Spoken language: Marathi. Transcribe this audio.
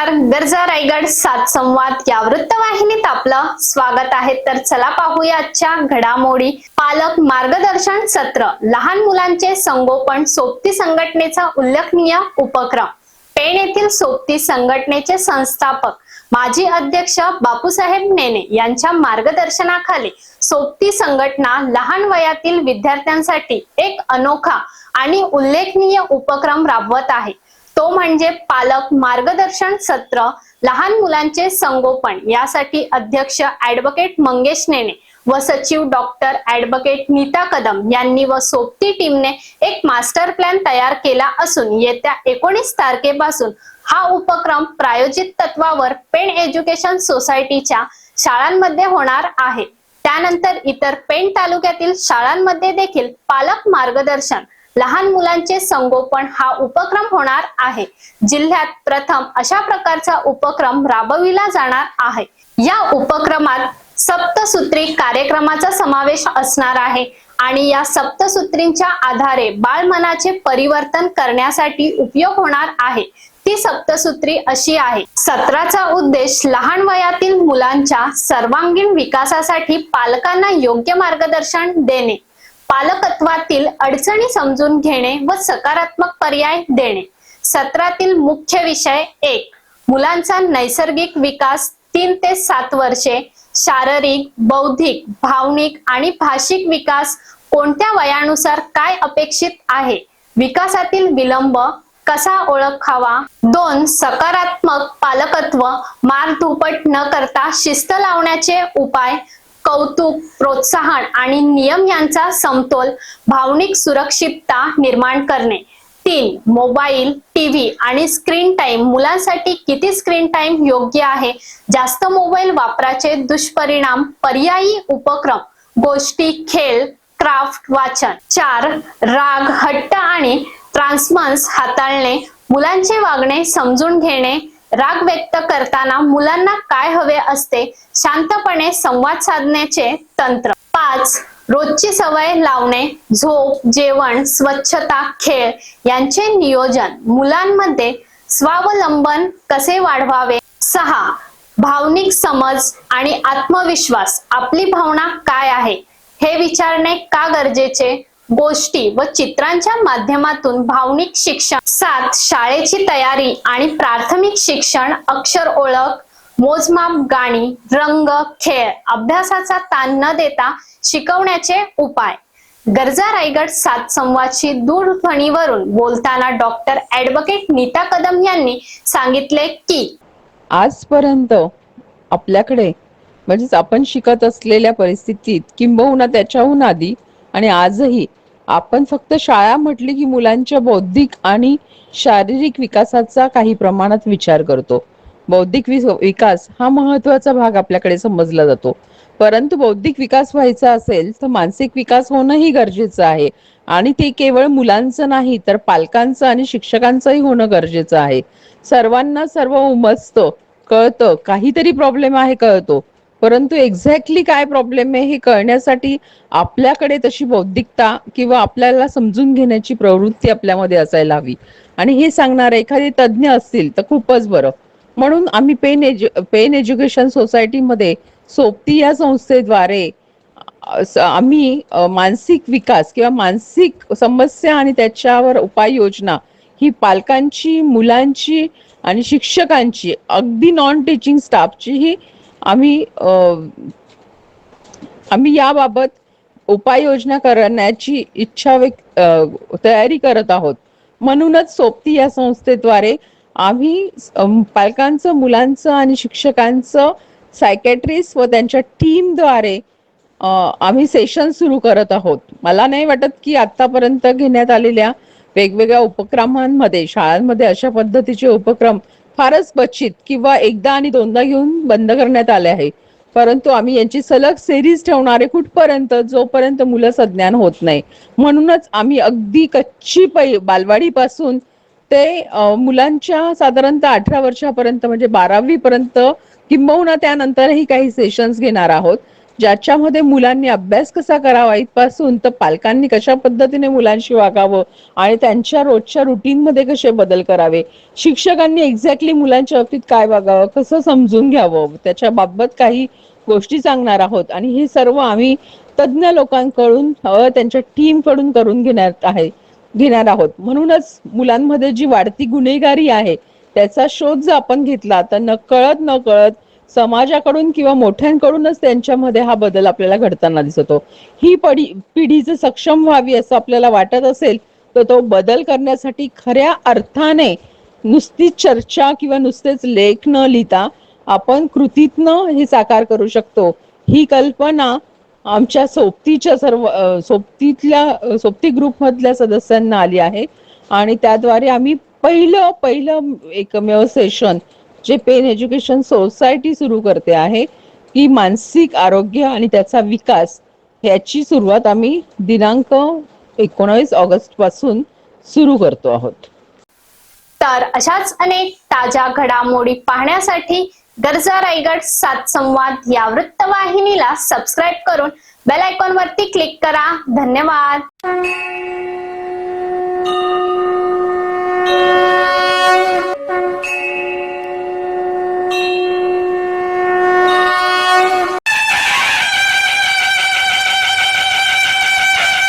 नमस्कार. गरजा रायगड सात संवाद या वृत्तवाहिनीत आपलं स्वागत आहे. तर चला पाहूया आजच्या घडामोडी. पालक मार्गदर्शन सत्र. लहान मुलांचे संगोपन सोबती संघटनेचा उल्लेखनीय उपक्रम. पेण येथील सोबती संघटनेचे संस्थापक. माजी अध्यक्ष बापूसाहेब नेने यांच्या मार्गदर्शनाखाली सोबती संघटना लहान वयातील विद्यार्थ्यांसाठी एक अनोखा आणि उल्लेखनीय उपक्रम राबवत आहे. तो म्हणजे पालक मार्गदर्शन सत्र लहान मुलांचे संगोपन यासाठी अध्यक्ष ऍडव्होकेट मंगेश नेने व सचिव डॉक्टर ऍडव्होकेट नीता कदम यांनी व सोबती टीमने एक मास्टर प्लॅन तयार केला असून येत्या एकोणीस तारखेपासून हा उपक्रम प्रायोजित तत्वावर पेण एज्युकेशन सोसायटीच्या शाळांमध्ये होणार आहे. त्यानंतर इतर पेण तालुक्यातील शाळांमध्ये देखील पालक मार्गदर्शन लहान मुलांचे संगोपन हा उपक्रम होणार आहे. जिल्ह्यात प्रथम अशा प्रकारचा उपक्रम राबविला जाणार आहे. या उपक्रमात सप्तसूत्री कार्यक्रमाचा समावेश असणार आहे आणि या सप्तसूत्रींच्या आधारे बाळमनाचे परिवर्तन करण्यासाठी उपयोग होणार आहे. ती सप्तसूत्री अशी आहे. सत्राचा उद्देश लहान वयातील मुलांच्या सर्वांगीण विकासासाठी पालकांना योग्य मार्गदर्शन देणे. पालकत्वातील अडचणी समजून घेणे व सकारात्मक पर्याय देणे. सत्रातील मुख्य विषय एक मुलांचा नैसर्गिक विकास तीन ते सात वर्षे शारीरिक बौद्धिक भावनिक आणि भाषिक विकास कोणत्या वयानुसार काय अपेक्षित आहे? विकासातील विलंब कसा ओळखावा? दोन सकारात्मक पालकत्व मारधुपट न करता शिस्त लावण्याचे उपाय कौतुक प्रोत्साहन आणि नियम यांचा समतोल भावनिक सुरक्षितता निर्माण करणे. तीन मोबाईल टीव्ही आणि स्क्रीन टाइम. मुलांसाठी किती स्क्रीन टाइम योग्य आहे? जास्त मोबाईल वापराचे दुष्परिणाम पर्यायी उपक्रम गोष्टी खेळ क्राफ्ट वाचन. चार राग हट्ट आणि ट्रान्समन्स हाताळणे. मुलांचे वागणे समजून घेणे. राग व्यक्त करताना मुलांना काय हवे असते? शांतपणे संवाद साधण्याचे तंत्र. पाच रोजची सवय लावणे झोप जेवण स्वच्छता खेळ यांचे नियोजन. मुलांमध्ये स्वावलंबन कसे वाढवावे? सहा भावनिक समज आणि आत्मविश्वास. आपली भावना काय आहे? हे विचारणे का गरजेचे? गोष्टी व चित्रांच्या माध्यमातून भावनिक शिक्षण सात शाळेची तयारी आणि प्राथमिक शिक्षण अक्षर ओळख मोजमाप गाणी रंग खेळ अभ्यासाचा ताण न देता शिकवण्याचे उपाय. गरजा रायगड सात संवादची दूरध्वनीवरून बोलताना डॉक्टर ऍडव्होकेट नीता कदम यांनी सांगितले की आजपर्यंत आपल्याकडे म्हणजेच आपण शिकत असलेल्या परिस्थितीत किंबहुना त्याच्याहून आधी आणि आजही आपण फक्त शाळा म्हटली की मुलांच्या बौद्धिक आणि शारीरिक विकासाचा काही प्रमाणात विचार करतो. बौद्धिक विकास हा महत्त्वाचा भाग आपल्याकडे समजला जातो. परंतु बौद्धिक विकास व्हायचा असेल तर मानसिक विकास होणंही गरजेचं आहे. आणि ते केवळ मुलांचं नाही तर पालकांचं आणि शिक्षकांचंही होणं गरजेचं आहे. सर्वांना सर्व उमजतं कळतं काहीतरी प्रॉब्लेम आहे कळतो. परंतु एक्झॅक्टली काय प्रॉब्लेम आहे हे कळण्यासाठी आपल्याकडे तशी बौद्धिकता किंवा आपल्याला समजून घेण्याची प्रवृत्ती आपल्यामध्ये असायला हवी. आणि हे सांगणारे एखादे तज्ज्ञ असतील तर खूपच बरं. म्हणून आम्ही पेन एज्यु पेन एज्युकेशन सोसायटीमध्ये सोबती या संस्थेद्वारे आम्ही मानसिक विकास किंवा मानसिक समस्या आणि त्याच्यावर उपाययोजना ही पालकांची मुलांची आणि शिक्षकांची अगदी नॉन टीचिंग स्टाफची ही आम्ही आम्ही याबाबत उपाययोजना करण्याची इच्छा तयारी करत आहोत. म्हणूनच सोबती या संस्थेद्वारे आम्ही पालकांचं मुलांचं आणि शिक्षकांचं सायकॅट्रिस्ट व त्यांच्या टीमद्वारे आम्ही सेशन सुरू करत आहोत. मला नाही वाटत की आतापर्यंत घेण्यात आलेल्या वेगवेगळ्या उपक्रमांमध्ये शाळांमध्ये अशा पद्धतीचे उपक्रम फारच क्वचित किंवा एकदा आणि दोनदा घेऊन बंद करण्यात आले आहे. परंतु आम्ही यांची सलग सिरीज ठेवणारे कुठपर्यंत जोपर्यंत मुलं सज्ञान होत नाही. म्हणूनच आम्ही अगदी कच्ची पै बालवाडीपासून ते मुलांच्या साधारणतः अठरा वर्षापर्यंत म्हणजे बारावी पर्यंत किंबहुना त्यानंतरही काही सेशन्स घेणार आहोत. ज्याच्यामध्ये मुलांनी अभ्यास कसा करावा इथपासून तर पालकांनी कशा पद्धतीने मुलांशी वागावं आणि त्यांच्या रोजच्या रुटीन मध्ये कसे बदल करावे? शिक्षकांनी एक्झॅक्टली मुलांच्या बाबतीत काय वागावं? कसं समजून घ्यावं? त्याच्या बाबत काही गोष्टी सांगणार आहोत. आणि हे सर्व आम्ही तज्ज्ञ लोकांकडून त्यांच्या टीमकडून करून घेणार आहे घेणार आहोत. म्हणूनच मुलांमध्ये जी वाढती गुन्हेगारी आहे त्याचा शोध जर आपण घेतला तर न कळत न कळत समाजाकडून किंवा मोठ्यांकडूनच त्यांच्यामध्ये हा बदल आपल्याला घडताना दिसतो. ही पडी पिढी जर सक्षम व्हावी असं आपल्याला वाटत असेल तर तो बदल करण्यासाठी खऱ्या अर्थाने नुसती चर्चा किंवा नुसतेच लेख न लिहिता आपण कृतीतनं हे साकार करू शकतो. ही कल्पना आमच्या सोबतीच्या सर्व सोबतीतल्या सोबती ग्रुप मधल्या सदस्यांना आली आहे. आणि त्याद्वारे आम्ही पहिलं पहिलं एकमेव सेशन जे पेन एज्युकेशन सोसायटी सुरू करते आहे की मानसिक आरोग्य आणि त्याचा विकास ह्याची सुरुवात आम्ही दिनांक एकोणावीस ऑगस्टपासून सुरू करतो आहोत. तर अशाच अनेक ताज्या घडामोडी पाहण्यासाठी गरजा रायगड सात संवाद या वृत्तवाहिनीला सबस्क्राईब करून बेल आयकॉन वरती क्लिक करा. धन्यवाद.